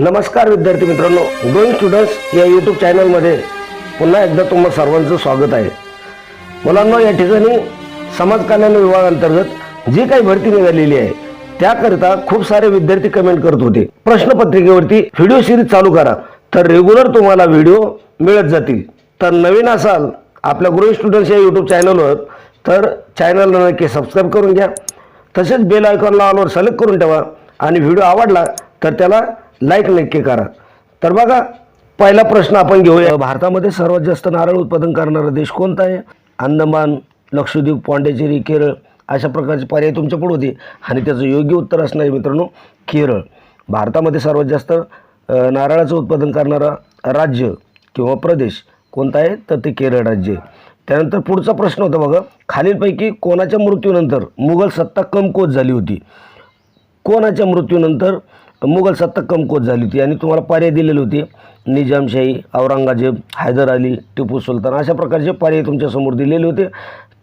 नमस्कार विद्यार्थी मित्रांनो. गोईंग स्टुडंट्स या यूट्यूब चॅनलमध्ये पुन्हा एकदा तुम्हा सर्वांचं स्वागत आहे. मुलांना या ठिकाणी समाज कल्याण विभागांतर्गत जी काही भरती निघालेली आहे त्याकरिता खूप सारे विद्यार्थी कमेंट करत होते. प्रश्नपत्रिकेवरती व्हिडिओ सिरीज चालू करा तर रेग्युलर तुम्हाला व्हिडिओ मिळत जातील. तर नवीन असाल आपल्या ग्रोईंग स्टुडंट्स या यूट्यूब चॅनलवर तर चॅनलला नक्की सबस्क्राईब करून घ्या. तसेच बेल आयकॉनला ऑलवर सिलेक्ट करून ठेवा. आणि व्हिडिओ आवडला तर त्याला लाईक नक्की करा. तर बघा पहिला प्रश्न आपण घेऊया. भारतामध्ये सर्वात जास्त नारळ उत्पादन करणारा देश कोणता आहे? अंदमान लक्षद्वीप पाँडेचेरी केरळ अशा प्रकारचे पर्याय तुमच्यापुढे होते. आणि त्याचं योग्य उत्तर असणार आहे मित्रांनो केरळ. भारतामध्ये सर्वात जास्त नारळाचं उत्पादन करणारा राज्य किंवा प्रदेश कोणता आहे? तर ते केरळ राज्य आहे. त्यानंतर पुढचा प्रश्न होता बघा खालीलपैकी कोणाच्या मृत्यूनंतर मुघल सत्ता कमकुवत झाली होती? कोणाच्या मृत्यूनंतर? मुघल सत्ता कमकुवत झाली होती आणि तुम्हाला पर्याय दिलेले होते. निजामशाही औरंगजेब हैदर अली टिपू सुलतान अशा प्रकारचे पर्याय तुमच्यासमोर दिलेले होते.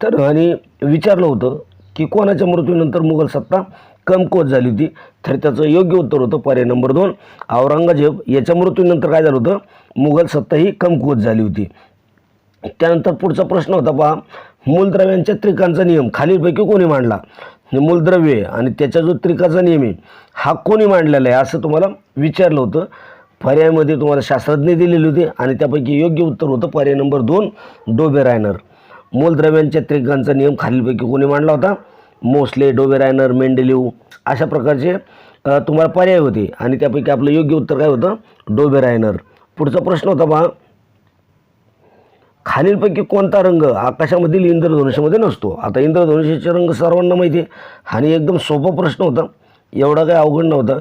तर आणि विचारलं होतं की कोणाच्या मृत्यूनंतर मुघल सत्ता कमकुवत झाली होती? तर त्याचं योग्य उत्तर होतं पर्याय नंबर दोन. औरंगजेब याच्या मृत्यूनंतर काय झालं होतं? मुघल सत्ता ही कमकुवत झाली होती. त्यानंतर पुढचा प्रश्न होता पहा. मूलद्रव्यांच्या त्रिकांचा नियम खालीलपैकी कोणी मांडला? हे मूलद्रव्य आणि त्याचा जो त्रिकाचा नियम आहे हा कोणी मांडलेला आहे असं तुम्हाला विचारलं होतं. पर्यायामध्ये तुम्हाला शास्त्रज्ञ दिलेले होते आणि त्यापैकी योग्य उत्तर होतं. पर्याय नंबर दोन डोबे रायनर. मूलद्रव्यांच्या त्रिकांचा नियम खालीलपैकी कोणी मांडला होता? मोस्ले डोबे रायनर मेंडेलिव अशा प्रकारचे तुम्हाला पर्याय होते. आणि त्यापैकी आपलं योग्य उत्तर काय होतं? डोबे रायनर. पुढचा प्रश्न होता पहा खालीलपैकी कोणता रंग आकाशामधील इंद्रधनुष्यामध्ये नसतो? आता इंद्रधनुष्याचे रंग सर्वांना माहिती आहे. आणि एकदम सोपा प्रश्न होता. एवढा काही अवघड नव्हता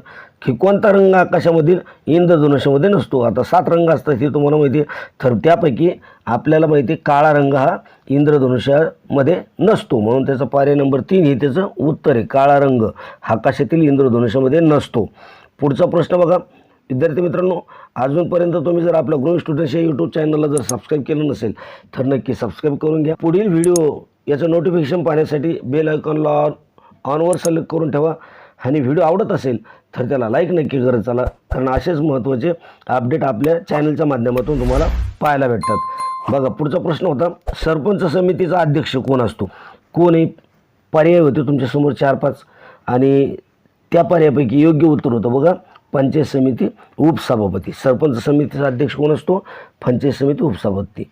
की कोणता रंग आकाशामधील इंद्रधनुष्यामध्ये नसतो? आता सात रंग असतात हे तुम्हाला माहिती आहे. तर त्यापैकी आपल्याला माहिती आहे काळा रंग हा इंद्रधनुष्यामध्ये नसतो. म्हणून त्याचा पर्याय नंबर तीन हे त्याचं उत्तर आहे. काळा रंग आकाशातील इंद्रधनुष्यामध्ये नसतो. पुढचा प्रश्न बघा. विद्यार्थी मित्रांनो अजूनपर्यंत तुम्ही जर आपल्या ग्रोईंग स्टुडंट्स या यूट्यूब चॅनलला जर सबस्क्राईब केलं नसेल तर नक्की सबस्क्राईब करून घ्या. पुढील व्हिडिओ याचं नोटिफिकेशन पाहण्यासाठी बेल आयकॉनला ऑन ऑनवर सिलेक्ट करून ठेवा. आणि व्हिडिओ आवडत असेल तर त्याला लाईक नक्की करत चला कारण असेच महत्त्वाचे अपडेट आपल्या चॅनलच्या माध्यमातून तुम्हाला पाहायला भेटतात. बघा पुढचा प्रश्न होता सरपंच समितीचा अध्यक्ष कोण असतो? कोणही पर्याय होते तुमच्यासमोर चार पाच आणि त्या पर्यायापैकी योग्य उत्तर होतं. बघा पंचायत समिती उपसभापती. सरपंच समितीचा अध्यक्ष कोण असतो? पंचायत समिती उपसभापती.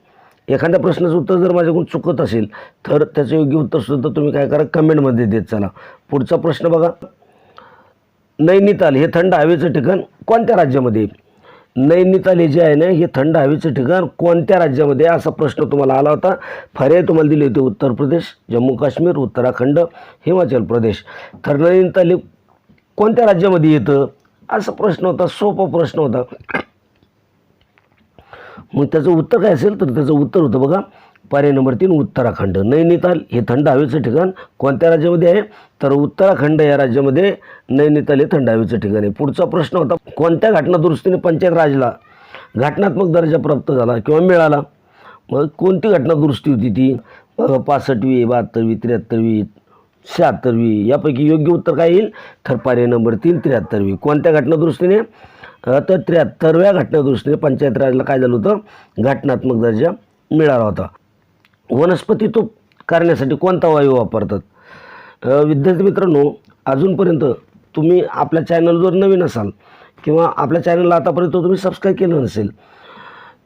एखाद्या प्रश्नाचं उत्तर जर माझ्याकडून चुकत असेल तर त्याचं योग्य उत्तरसुद्धा तुम्ही काय करा कमेंटमध्ये देत चला. पुढचा प्रश्न बघा. नैनिताल हे थंड हवेचं ठिकाण कोणत्या राज्यामध्ये? नैनिताल हे जे आहे ना हे थंड हवेचं ठिकाण कोणत्या राज्यामध्ये? असा प्रश्न तुम्हाला आला होता. पर्याय तुम्हाला दिले होते उत्तर प्रदेश जम्मू काश्मीर उत्तराखंड हिमाचल प्रदेश. तर नैनिताल हे कोणत्या राज्यामध्ये येतं? असा प्रश्न होता सोपा प्रश्न होता. मग त्याचं उत्तर काय असेल तर त्याचं उत्तर होतं बघा पर्याय नंबर तीन उत्तराखंड. नैनिताल हे थंड हवेचं ठिकाण कोणत्या राज्यामध्ये आहे? तर उत्तराखंड या राज्यामध्ये नैनिताल हे थंड हवेचं ठिकाण आहे. पुढचा प्रश्न होता कोणत्या घटना दुरुस्तीने पंचायत राजला? घटनात्मक दर्जा प्राप्त झाला किंवा मिळाला? मग कोणती घटना दुरुस्ती होती ती? पासष्टवी बहात्तरवी त्र्याहत्तरवी शहात्तरवी यापैकी योग्य उत्तर काय येईल? तर पर्याय नंबर तीन त्र्याहत्तरवी कोणत्या घटनादृष्टीने? तर त्र्याहत्तरव्या घटनादृष्टीने पंचायत राजला काय झालं होतं? घटनात्मक दर्जा मिळाला होता. वनस्पती तूप करण्यासाठी कोणता वायू वापरतात? विद्यार्थी मित्रांनो अजूनपर्यंत तुम्ही आपल्या चॅनलवर नवीन असाल किंवा आपल्या चॅनलला आतापर्यंत तुम्ही सबस्क्राईब केलं नसेल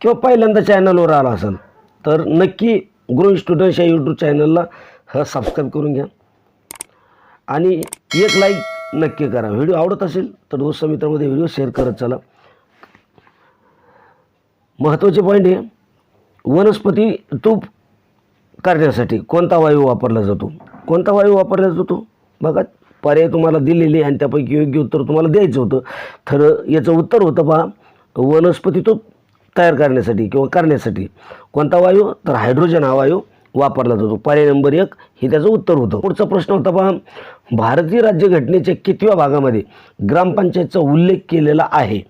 किंवा पहिल्यांदा चॅनलवर आला असाल तर नक्की ग्रो स्टुडंट्स या यूट्यूब चॅनलला सबस्क्राईब करून घ्या. आणि एक लाईक नक्की करा. व्हिडिओ आवडत असेल तर दोस्त मित्रामध्ये व्हिडिओ शेअर करत चला. महत्त्वाचे पॉईंट आहे वनस्पती तूप करण्यासाठी कोणता वायू वापरला जातो? कोणता वायू वापरला जातो? बघा पर्याय तुम्हाला दिलेले आणि त्यापैकी योग्य उत्तर तुम्हाला द्यायचं होतं. तर याचं उत्तर होतं पहा वनस्पती तूप तयार करण्यासाठी किंवा करण्यासाठी कोणता वायू? तर हायड्रोजन हा वायू. वापरला जातो. पर्याय नंबर एक हे त्याचं उत्तर होतं. पुढचा प्रश्न होता पहा भारतीय राज्यघटनेच्या कितव्या भागामध्ये ग्रामपंचायतचा उल्लेख केलेला आहे?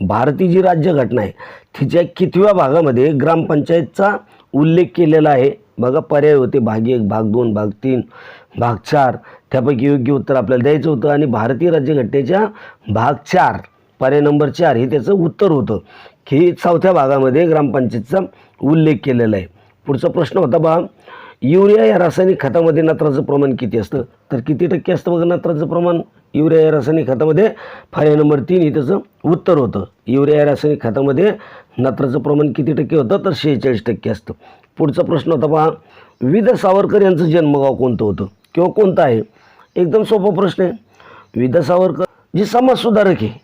भारतीय जी राज्यघटना आहे तिच्या कितव्या भागामध्ये ग्रामपंचायतचा उल्लेख केलेला आहे? बघा पर्याय होते. भाग एक भाग दोन भाग तीन भाग चार त्यापैकी योग्य उत्तर आपल्याला द्यायचं होतं. आणि भारतीय राज्यघटनेच्या भाग चार पर्याय नंबर चार हे त्याचं उत्तर होतं. की चौथ्या भागामध्ये ग्रामपंचायतचा उल्लेख केलेला आहे. पुढचा प्रश्न होता बा युरिया या रासायनिक खतामध्ये नत्राचं प्रमाण किती असतं? तर किती टक्के असतं बघा नत्राचं प्रमाण? युरिया या रासायनिक खतामध्ये फाय नंबर तीन हे त्याचं उत्तर होतं. युरिया या रासायनिक खतामध्ये नत्राचं प्रमाण किती टक्के होतं? तर शेहेचाळीस टक्के असतं. पुढचा प्रश्न होता पहा विद सावरकर यांचं जन्मगाव कोणतं होतं? किंवा कोणतं आहे? एकदम सोपा प्रश्न आहे. विदा सावरकर जी समाजसुधारक आहे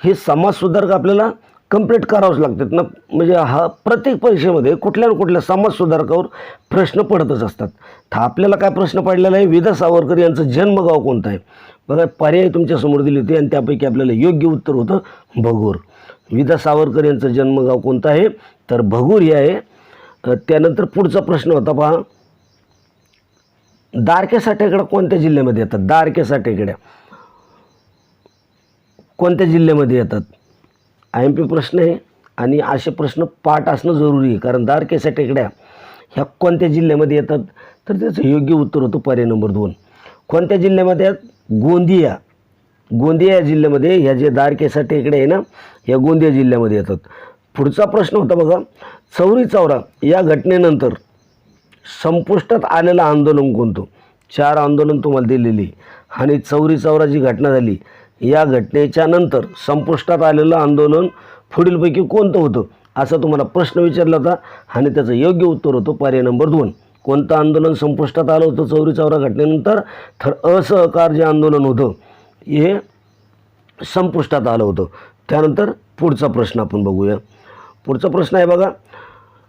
हे समाजसुधारक आपल्याला कंप्लीट करावंच लागतात. ना म्हणजे हा प्रत्येक परीक्षेमध्ये कुठल्या ना कुठल्या समाजसुधारकावर प्रश्न पडतच असतात. तर आपल्याला काय प्रश्न पडलेला आहे? विदा सावरकर यांचं जन्मगाव कोणतं आहे? बघा पर्याय तुमच्यासमोर दिले होते आणि त्यापैकी आपल्याला योग्य उत्तर होतं भगूर. विदा सावरकर यांचं जन्मगाव कोणतं आहे? तर भगूर हे आहे. त्यानंतर पुढचा प्रश्न होता पहा. दारक्या साठेकड्या कोणत्या जिल्ह्यामध्ये येतात? दारक्या साठेकड्या कोणत्या जिल्ह्यामध्ये येतात? आय एम पी प्रश्न आहे आणि असे प्रश्न पाठ असणं जरुरी आहे. कारण दारकेच्या टेकड्या ह्या कोणत्या जिल्ह्यामध्ये येतात तर त्याचं योग्य उत्तर होतं पर्याय नंबर दोन. कोणत्या जिल्ह्यामध्ये गोंदिया. गोंदिया या जिल्ह्यामध्ये ह्या जे दारकेसा टेकड्या आहे ना ह्या गोंदिया जिल्ह्यामध्ये येतात. पुढचा प्रश्न होता बघा चौरी चौरा या घटनेनंतर संपुष्टात आलेलं आंदोलन कोणतं? चार आंदोलन तुम्हाला दिलेली. आणि चौरी चौरा जी घटना झाली या घटनेच्या नंतर संपुष्टात आलेलं आंदोलन पुढीलपैकी कोणतं होतं असा तुम्हाला प्रश्न विचारला होता आणि त्याचं योग्य उत्तर होतं पर्याय नंबर दोन. कोणतं आंदोलन संपुष्टात आलं होतं चौरी चौरा घटनेनंतर? तर असहकार जे आंदोलन होतं हे संपुष्टात आलं होतं. त्यानंतर पुढचा प्रश्न आपण बघूया. पुढचा प्रश्न आहे बघा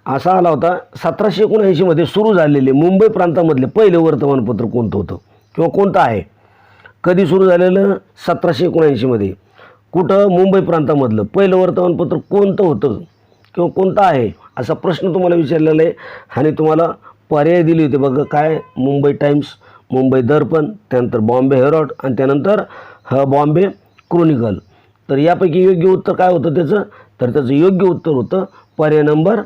असा आला होता सतराशे एकोणऐंशीमध्ये सुरू झालेले मुंबई प्रांतामधले पहिले वर्तमानपत्र कोणतं होतं? किंवा कोणतं आहे? कधी सुरू झालेलं? सतराशे एकोणऐंशीमध्ये कुठं? मुंबई प्रांतामधलं. पहिलं वर्तमानपत्र कोणतं होतं? किंवा कोणतं आहे? असा प्रश्न तुम्हाला विचारलेला आहे. आणि तुम्हाला पर्याय दिले होते बघा. काय? मुंबई टाइम्स मुंबई दर्पण त्यानंतर बॉम्बे हेरॉड आणि त्यानंतर ह बॉम्बे क्रोनिकल. तर यापैकी योग्य उत्तर काय होतं त्याचं? तर त्याचं योग्य उत्तर होतं पर्याय नंबर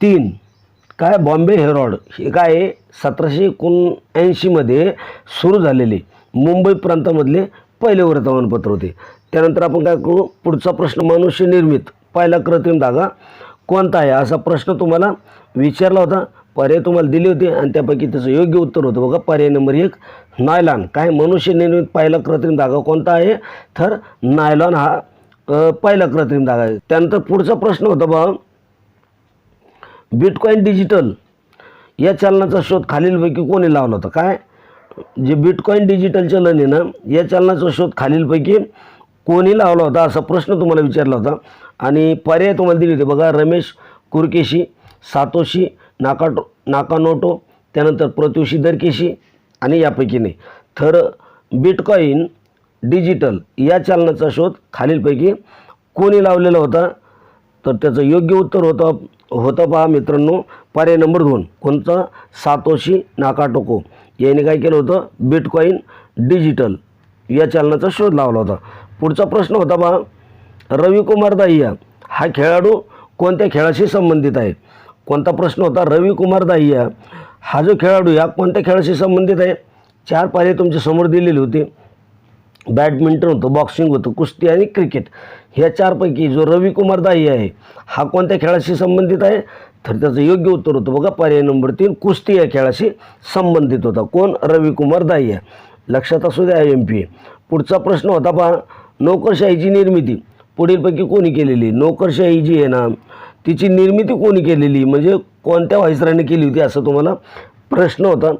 तीन. काय? बॉम्बे हेरॉड हे काय सतराशे एकोणऐंशीमध्ये सुरू झालेले. मुंबई प्रांतामधले पहिले वर्तमानपत्र होते. त्यानंतर आपण काय करू? पुढचा प्रश्न मनुष्य निर्मित. पहिला कृत्रिम धागा कोणता आहे? असा प्रश्न तुम्हाला विचारला होता. पर्याय तुम्हाला दिले होते आणि त्यापैकी त्याचं योग्य उत्तर होतं. बघा पर्याय नंबर एक नायलॉन. काय? मनुष्य निर्मित पहिला कृत्रिम धागा कोणता आहे? तर नायलॉन हा पहिला कृत्रिम धागा आहे. त्यानंतर पुढचा प्रश्न होता बघा. बिटकॉईन डिजिटल या चलनाचा शोध खालीलपैकी कोणी लावला होता? काय? जे बिटकॉईन डिजिटल चलन आहे ना या चलनाचा शोध खालीलपैकी कोणी लावला होता असा प्रश्न तुम्हाला विचारला होता. आणि पर्याय तुम्हाला दिले होते बघा रमेश कुरकेशी सातोशी नाकाटो नाकानोटो त्यानंतर प्रत्युषी दरकेशी आणि यापैकी नाही. तर बिटकॉईन डिजिटल या चलनाचा शोध खालीलपैकी कोणी लावलेला होता? तर त्याचं योग्य उत्तर होतं होतं पहा मित्रांनो पर्याय नंबर दोन. कोणता? Satoshi Nakamoto. याने काय केलं होतं? बिटकॉईन डिजिटल या चलनाचा शोध लावला होता. पुढचा प्रश्न होता पहा. रविकुमार दाहिया हा खेळाडू कोणत्या खेळाशी संबंधित आहे? कोणता प्रश्न होता? रविकुमार दाहिया हा जो खेळाडू या कोणत्या खेळाशी संबंधित आहे? चार पायरी तुमच्यासमोर दिलेली होती. बॅडमिंटन होतं बॉक्सिंग होतं कुस्ती आणि क्रिकेट. ह्या चारपैकी जो रविकुमार दाई आहे हा कोणत्या खेळाशी संबंधित आहे? तर त्याचं योग्य उत्तर होतं बघा पर्याय नंबर तीन कुस्ती या खेळाशी संबंधित होता. कोण? रविकुमार दाई आहे. लक्षात असू द्या आय एम पी पुढचा प्रश्न होता पहा नोकरशाहीची निर्मिती. पुढीलपैकी कोणी केलेली? नोकरशाही जी आहे ना तिची निर्मिती कोणी केलेली? म्हणजे कोणत्या व्हायसराने केली होती असं तुम्हाला प्रश्न होता.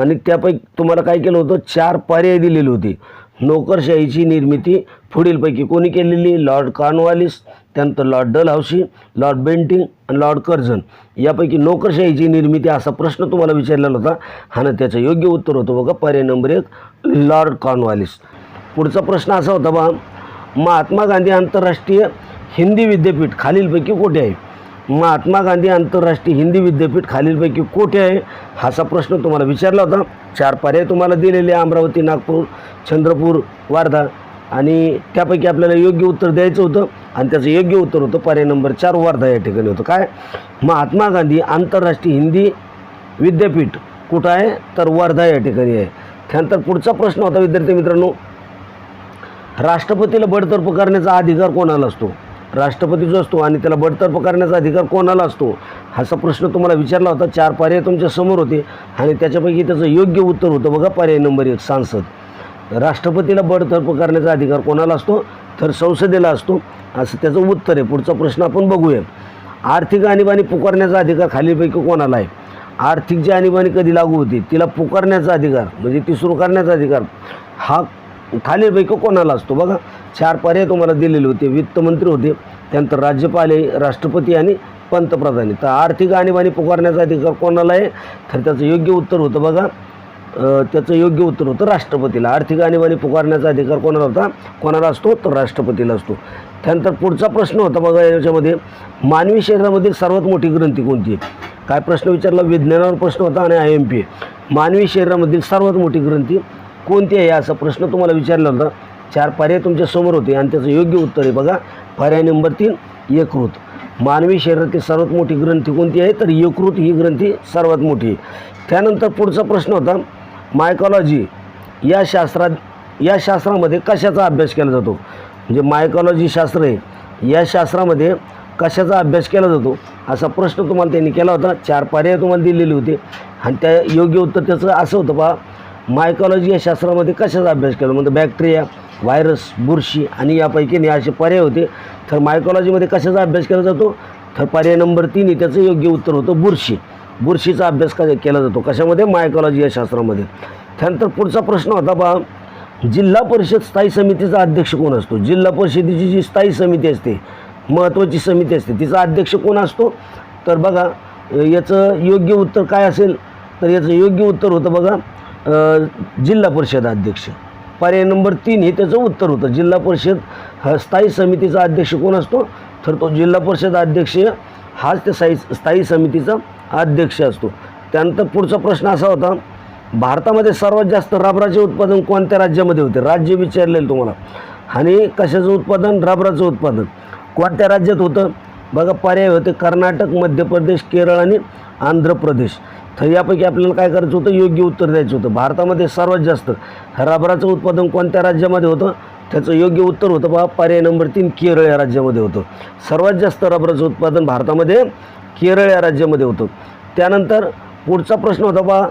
आणि त्यापैकी तुम्हाला काय केलं होतं? चार पर्याय दिलेले होते. नोकरशाहीची निर्मिती पुढीलपैकी कोणी केलेली? लॉर्ड कॉर्नवालिस त्यानंतर लॉर्ड डलहाऊसी लॉर्ड बेंटिंग आणि लॉर्ड कर्झन. यापैकी नोकरशाहीची निर्मिती असा प्रश्न तुम्हाला विचारलेला होता. आणि त्याचं योग्य उत्तर होतं बघा. पर्याय नंबर एक लॉर्ड कॉर्नवालिस. पुढचा प्रश्न असा होता बा महात्मा गांधी आंतरराष्ट्रीय हिंदी विद्यापीठ खालीलपैकी कोठे आहे? महात्मा गांधी आंतरराष्ट्रीय हिंदी विद्यापीठ खालीलपैकी कोठे आहे? असा प्रश्न तुम्हाला विचारला होता. चार पर्याय तुम्हाला दिलेले अमरावती नागपूर चंद्रपूर वारधा. आणि त्यापैकी आपल्याला योग्य उत्तर द्यायचं होतं. आणि त्याचं योग्य उत्तर होतं पर्याय नंबर चार वर्धा या ठिकाणी होतं. काय? महात्मा गांधी आंतरराष्ट्रीय हिंदी विद्यापीठ कुठं आहे? तर वर्धा या ठिकाणी आहे. त्यानंतर पुढचा प्रश्न होता विद्यार्थी मित्रांनो. राष्ट्रपतीला बडतर्फ करण्याचा अधिकार कोणाला असतो? राष्ट्रपती जो असतो आणि त्याला बडतर्फ करण्याचा अधिकार कोणाला असतो? असा प्रश्न तुम्हाला विचारला होता. चार पर्याय तुमच्यासमोर होते आणि त्याच्यापैकी त्याचं योग्य उत्तर होतं. बघा पर्याय नंबर एक सांसद. राष्ट्रपतीला बडतर्फ करण्याचा अधिकार कोणाला असतो? तर संसदेला असतो. असं त्याचं उत्तर आहे. पुढचा प्रश्न आपण बघूया. आर्थिक आणीबाणी पुकारण्याचा अधिकार खालीलपैकी कोणाला आहे? आर्थिक जी आणीबाणी कधी लागू होती तिला पुकारण्याचा अधिकार म्हणजे ती सुरू करण्याचा अधिकार हा खालीलपैकी कोणाला असतो? बघा चार पर्याय तुम्हाला दिलेले होते. वित्तमंत्री होते त्यानंतर राज्यपाल आहे राष्ट्रपती आणि पंतप्रधान. तर आर्थिक आणीबाणी पुकारण्याचा अधिकार कोणाला आहे? तर त्याचं योग्य उत्तर होतं बघा. त्याचं योग्य उत्तर होतं राष्ट्रपतीला. आर्थिक आणीबाणी पुकारण्याचा अधिकार कोणाला होता? कोणाला असतो? तर राष्ट्रपतीला असतो. त्यानंतर पुढचा प्रश्न होता बघा याच्यामध्ये. मानवी शरीरामधील सर्वात मोठी ग्रंथी कोणती आहे? काय प्रश्न विचारला? विज्ञानावर प्रश्न होता आणि आय एम पी. मानवी शरीरामधील सर्वात मोठी ग्रंथी कोणती आहे? असा प्रश्न तुम्हाला विचारला होता. चार पर्याय तुमच्यासमोर होते आणि त्याचं योग्य उत्तर आहे बघा. पर्याय नंबर तीन यकृत. मानवी शरीरातील सर्वात मोठी ग्रंथी कोणती आहे? तर यकृत ही ग्रंथी सर्वात मोठी आहे. त्यानंतर पुढचा प्रश्न होता मायकॉलॉजी या शास्त्रात या शास्त्रामध्ये कशाचा अभ्यास केला जातो? म्हणजे मायकॉलॉजी शास्त्र आहे. या शास्त्रामध्ये कशाचा अभ्यास केला जातो? असा प्रश्न तुम्हाला त्यांनी केला होता. चार पर्याय तुम्हाला दिलेले होते. आणि त्या योग्य उत्तर त्याचं असं होतं पहा. मायकॉलॉजी या शास्त्रामध्ये कशाचा अभ्यास केला? म्हणजे बॅक्टेरिया व्हायरस बुरशी आणि यापैकी नाही असे पर्याय होते. तर मायकॉलॉजीमध्ये कशाचा अभ्यास केला जातो? तर पर्याय नंबर तीन आहे त्याचं योग्य उत्तर होतं बुरशी. बुरशीचा अभ्यास का केला जातो? कशामध्ये? मायकॉलॉजी या शास्त्रामध्ये. त्यानंतर पुढचा प्रश्न होता बा जिल्हा परिषद स्थायी समितीचा अध्यक्ष कोण असतो? जिल्हा परिषदेची जी स्थायी समिती असते महत्त्वाची समिती असते तिचा अध्यक्ष कोण असतो? तर बघा याचं योग्य उत्तर काय असेल? तर याचं योग्य उत्तर होतं बघा जिल्हा परिषद अध्यक्ष. पर्याय नंबर तीन हे त्याचं उत्तर होतं. जिल्हा परिषद हा स्थायी समितीचा अध्यक्ष कोण असतो? तर तो जिल्हा परिषद अध्यक्ष हाच त्या स्थायी स्थायी समितीचा अध्यक्ष असतो. त्यानंतर पुढचा प्रश्न असा होता भारतामध्ये सर्वात जास्त रबराचे उत्पादन कोणत्या राज्यामध्ये होते? राज्य विचारलेलं तुम्हाला. आणि कशाचं उत्पादन? रबराचं उत्पादन. कोणत्या राज्यात होतं? बघा पर्याय होते कर्नाटक मध्य प्रदेश केरळ आणि आंध्र प्रदेश. तर यापैकी आपल्याला काय करायचं होतं? योग्य उत्तर द्यायचं होतं. भारतामध्ये सर्वात जास्त रबराचं उत्पादन कोणत्या राज्यामध्ये होतं? त्याचं योग्य उत्तर होतं पहा पर्याय नंबर तीन केरळ या राज्यामध्ये होतं. सर्वात जास्त रबराचं उत्पादन भारतामध्ये केरळ या राज्यामध्ये होतं. त्यानंतर पुढचा प्रश्न होता पहा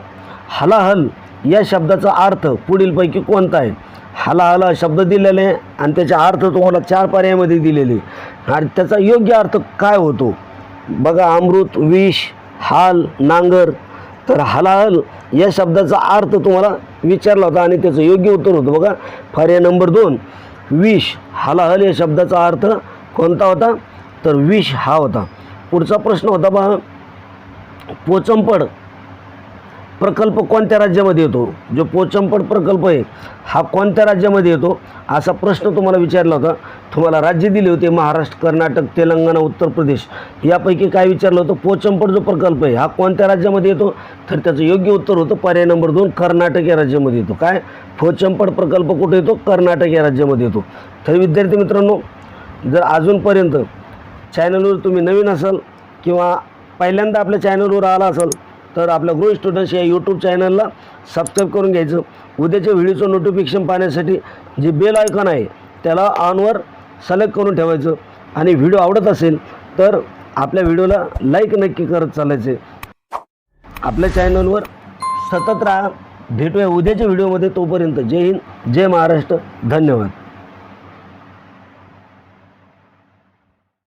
हलाहल या शब्दाचा अर्थ पुढीलपैकी कोणता आहे? हलाहल हा शब्द दिलेला आहे आणि त्याचा अर्थ तुम्हाला चार पर्यायामध्ये दिलेले आहे. आणि त्याचा योग्य अर्थ काय होतो? बघा अमृत विष हाल नांगर तर हलाल या शब्दाचा अर्थ तुम्हाला विचारला होता आणि त्याचं योग्य उत्तर होतं. बघा पर्याय नंबर दोन विष हलाहल या शब्दाचा अर्थ कोणता होता? तर विष हा होता. पुढचा प्रश्न होता पहा पोचंपड प्रकल्प कोणत्या राज्यामध्ये येतो? जो पोचंपट प्रकल्प आहे हा कोणत्या राज्यामध्ये येतो? असा प्रश्न तुम्हाला विचारला होता. तुम्हाला राज्य दिले होते महाराष्ट्र कर्नाटक तेलंगणा उत्तर प्रदेश. यापैकी काय विचारलं होतं? पोचंपट जो प्रकल्प आहे हा कोणत्या राज्यामध्ये येतो? तर त्याचं योग्य उत्तर होतं पर्याय नंबर दोन कर्नाटक या राज्यामध्ये येतो. काय? पोचंपट प्रकल्प कुठे येतो? कर्नाटक या राज्यामध्ये येतो. तर विद्यार्थी मित्रांनो जर अजूनपर्यंत चॅनलवर तुम्ही नवीन असाल किंवा पहिल्यांदा आपल्या चॅनलवर आला असाल तर आपल्या ग्रो स्टुडंट्स या यूट्यूब चॅनलला सबस्क्राईब करून घ्यायचं. उद्याच्या व्हिडिओचं नोटिफिकेशन पाहण्यासाठी जे बेल आयकॉन आहे त्याला ऑनवर सिलेक्ट करून ठेवायचं. आणि व्हिडिओ आवडत असेल तर आपल्या व्हिडिओला लाईक नक्की करत चालायचे. आपल्या चॅनलवर सतत राहा. भेटूया उद्याच्या व्हिडिओमध्ये तोपर्यंत जय हिंद जय महाराष्ट्र. धन्यवाद.